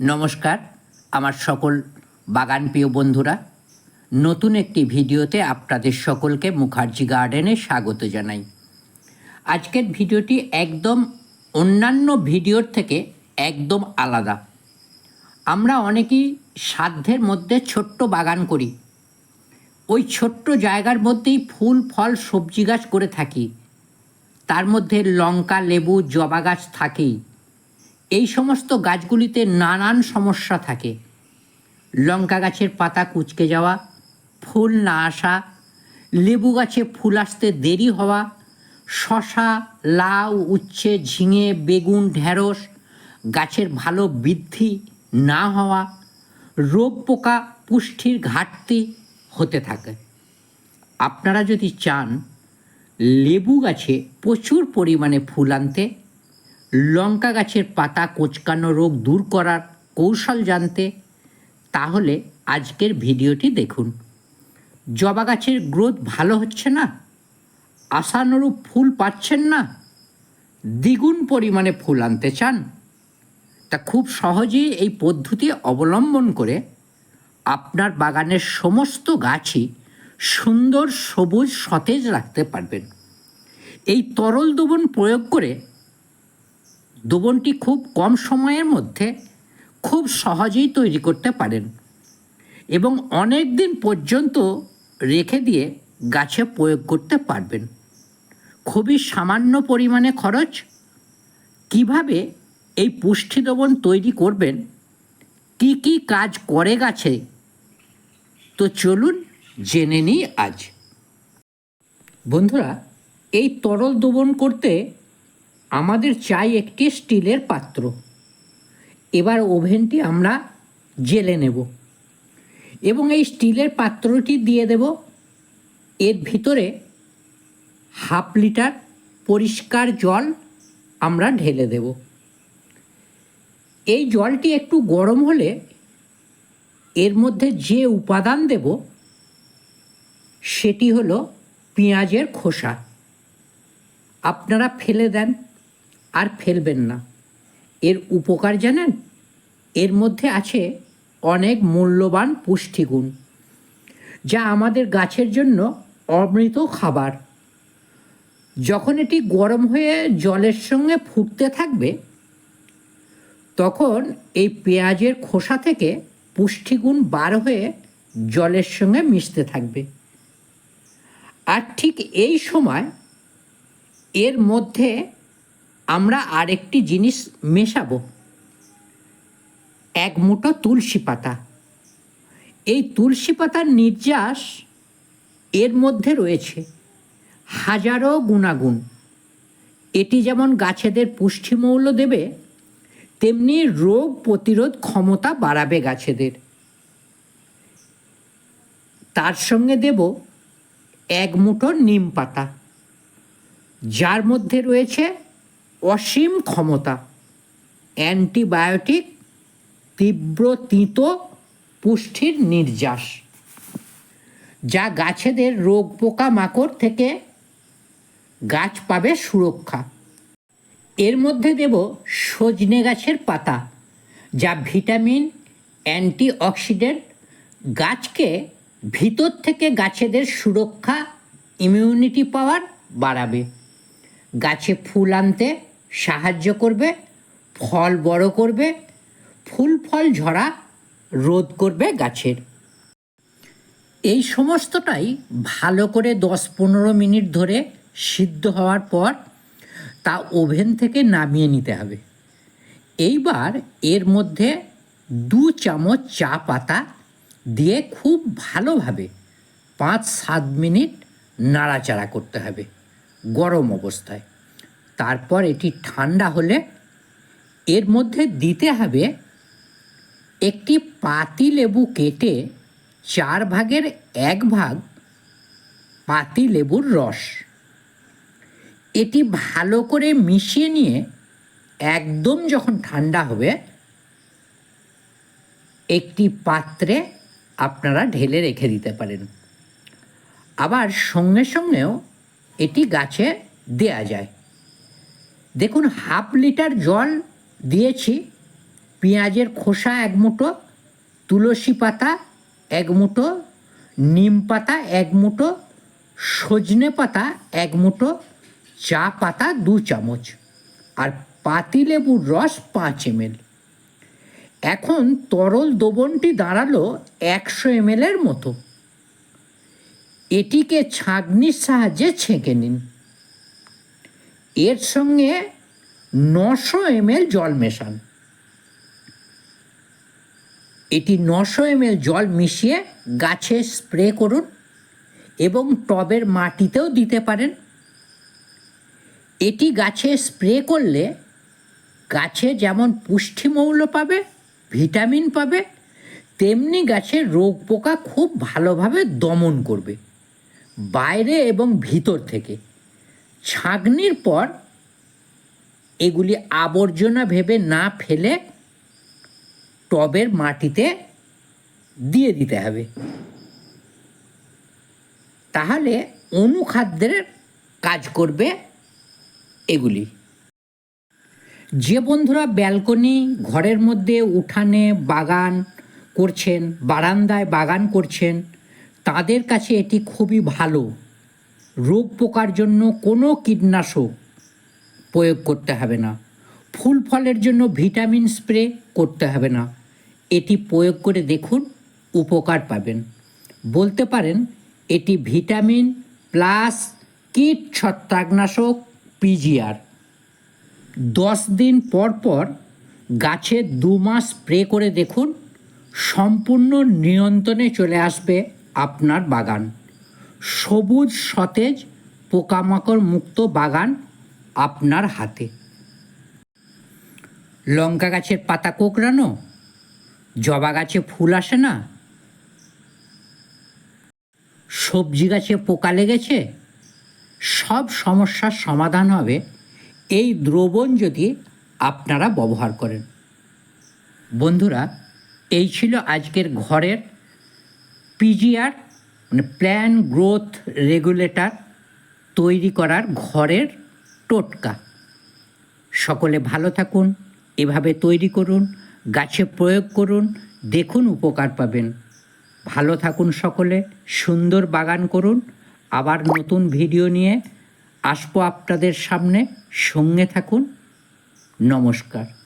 নমস্কার, আমার সকল বাগান প্রিয় বন্ধুরা, নতুন একটি ভিডিওতে আপনাদের সকলকে মুখার্জি গার্ডেনে স্বাগত জানাই। আজকের ভিডিওটি একদম অন্যান্য ভিডিওর থেকে একদম আলাদা। আমরা অনেকেই সাধ্যের মধ্যে ছোট্ট বাগান করি। ওই ছোট্ট জায়গার মধ্যেই ফুল, ফল, সবজি গাছ করে থাকি। তার মধ্যে লঙ্কা, লেবু, জবা গাছ থাকেই। এই সমস্ত গাছগুলিতে নানান সমস্যা থাকে। লঙ্কা গাছের পাতা কুচকে যাওয়া, ফুল না আসা, লেবু গাছে ফুল আসতে দেরি হওয়া, শশা, লাউ, উচ্ছে, ঝিঙে, বেগুন, ঢেঁড়স, গাছের ভালো বৃদ্ধি না হওয়া, রোগ পোকা পুষ্টির ঘাটতি হতে থাকে। আপনারা যদি চান লেবু গাছে প্রচুর পরিমাণে ফুল আনতে লঙ্কা গাছের পাতা কোচকানো রোগ দূর করার কৌশল জানতে? তাহলে আজকের ভিডিওটি দেখুন। জবা গাছের গ্রোথ ভালো হচ্ছে না? আশানুরূপ ফুল পাচ্ছেন না? দ্বিগুণ পরিমাণে ফুল আনতে চান? তা খুব সহজেই এই পদ্ধতি অবলম্বন করে আপনার বাগানের সমস্ত গাছই সুন্দর সবুজ সতেজ রাখতে পারবেন। এই তরল দ্রবণ প্রয়োগ করে দ্রবণটি খুব কম সময়ের মধ্যে খুব সহজেই তৈরি করতে পারেন এবং অনেক দিন পর্যন্ত রেখে দিয়ে গাছে প্রয়োগ করতে পারবেন। খুবই সামান্য পরিমাণে খরচ। কীভাবে এই পুষ্টি দ্রবণ তৈরি করবেন? কি কি কাজ করে গাছে? তো চলুন জেনে নিই আজ। বন্ধুরা, এই তরল দ্রবণ করতে আমাদের চাই একটি স্টিলের পাত্র। এবার ওভেনটি আমরা জেলে নেব এবং এই স্টিলের পাত্রটি দিয়ে দেব। এর ভিতরে হাফ লিটার পরিষ্কার জল আমরা ঢেলে দেব। এই জলটি একটু গরম হলে এর মধ্যে যে উপাদান দেব সেটি হলো পেঁয়াজের খোসা। আপনারা ফেলে দেন। আর ফেলবেন না। এর উপকার জানেন? এর মধ্যে আছে অনেক মূল্যবান পুষ্টিগুণ, যা আমাদের গাছের জন্য অমৃত খাবার। যখন এটি গরম হয়ে জলের সঙ্গে ফুটতে থাকবে, তখন এই পেঁয়াজের খোসা থেকে পুষ্টিগুণ বার হয়ে জলের সঙ্গে মিশতে থাকবে। আর ঠিক এই সময় এর মধ্যে আমরা আরেকটি জিনিস মেশাবো। এক মুঠো তুলসী পাতা। এই তুলসী পাতার নির্যাস এর মধ্যে রয়েছে হাজারো গুণাগুণ। এটি যেমন গাছেদের পুষ্টিমৌল দেবে, তেমনি রোগ প্রতিরোধ ক্ষমতা বাড়াবে গাছেদের। তার সঙ্গে দেব এক মুঠো নিম পাতা। যার মধ্যে রয়েছে অসীম ক্ষমতা। অ্যান্টিবায়োটিক, তীব্র তিঁত, পুষ্টির নির্যাস। যা গাছেদের রোগ পোকা মাকড় থেকে গাছ পাবে সুরক্ষা। এর মধ্যে দেব সজনে গাছের পাতা, যা ভিটামিন, অ্যান্টিঅক্সিডেন্ট, গাছকে ভিতর থেকে গাছেদের সুরক্ষা, ইমিউনিটি পাওয়ার বাড়াবে। গাছে ফুল আনতে সাহায্য করবে, ফল বড় করবে, ফুল ফল ঝরা রোধ করবে গাছের। এই সমস্তটাই ভালো করে দশ পনেরো মিনিট ধরে সিদ্ধ হওয়ার পর তা ওভেন থেকে নামিয়ে নিতে হবে। এইবার এর মধ্যে দু চামচ চা পাতা দিয়ে খুব ভালোভাবে পাঁচ সাত মিনিট নাড়াচাড়া করতে হবে, গরম অবস্থায়। তারপর এটি ঠান্ডা হলে এর মধ্যে দিতে হবে একটি পাতি লেবু কেটে চার ভাগের এক ভাগ পাতি লেবুর রস। এটি ভালো করে মিশিয়ে নিয়ে একদম যখন ঠান্ডা হবে, একটি পাত্রে আপনারা ঢেলে রেখে দিতে পারেন। আবার সঙ্গে সঙ্গেও এটি গাছে দেয়া যায়। দেখুন, হাফ লিটার জল দিয়েছি, পেঁয়াজের খোসা এক মুঠো, তুলসী পাতা এক মুঠো, নিম পাতা এক মুঠো, সজনে পাতা এক মুঠো, চা পাতা দু চামচ আর পাতিলেবুর রস পাঁচ এমএল। এখন তরল দ্রবণটি দাঁড়াল একশো এমএলের মতো। এটিকে ছাঁকনির সাহায্যে ছেঁকে নিন। এর সঙ্গে নশো এমএল জল মেশান। এটি নশো এমএল জল মিশিয়ে গাছে স্প্রে করুন এবং টবের মাটিতেও দিতে পারেন। এটি গাছে স্প্রে করলে গাছে যেমন পুষ্টিমৌল পাবে, ভিটামিন পাবে, তেমনি গাছের রোগ পোকা খুব ভালোভাবে দমন করবে, বাইরে এবং ভিতর থেকে। ছাঁকনির পর এগুলি আবর্জনা ভেবে না ফেলে টবের মাটিতে দিয়ে দিতে হবে। তাহলে অনুখাদ্যের কাজ করবে এগুলি। যে বন্ধুরা ব্যালকনি, ঘরের মধ্যে উঠানে বাগান করছেন, বারান্দায় বাগান করছেন, তাদের কাছে এটি খুবই ভালো। রোগ পোকার জন্য কোনো কীটনাশক প্রয়োগ করতে হবে না। ফুল ফলের জন্য ভিটামিন স্প্রে করতে হবে না। এটি প্রয়োগ করে দেখুন, উপকার পাবেন। বলতে পারেন, এটি ভিটামিন প্লাস কীট ছত্রাকনাশক পিজিআর দশ দিন পর পর গাছে দু মাস স্প্রে করে দেখুন, সম্পূর্ণ নিয়ন্ত্রণে চলে আসবে আপনার বাগান। সবুজ সতেজ পোকামাকড় মুক্ত বাগান আপনার হাতে। লঙ্কা গাছের পাতা কোঁকড়ানো? জবা গাছে ফুল আসে না? সবজি গাছে পোকা লেগেছে? সব সমস্যার সমাধান হবে এই দ্রবণ যদি আপনারা ব্যবহার করেন। বন্ধুরা, এই ছিল আজকের ঘরের পিজিআর মানে প্ল্যান গ্রোথ রেগুলেটর তৈরি করার ঘরের টোটকা। সকলে ভালো থাকুন, এভাবে তৈরি করুন, গাছে প্রয়োগ করুন, দেখুন উপকার পাবেন। ভালো থাকুন সকলে, সুন্দর বাগান করুন। আবার নতুন ভিডিও নিয়ে আসব আপনাদের সামনে। সঙ্গে থাকুন। নমস্কার।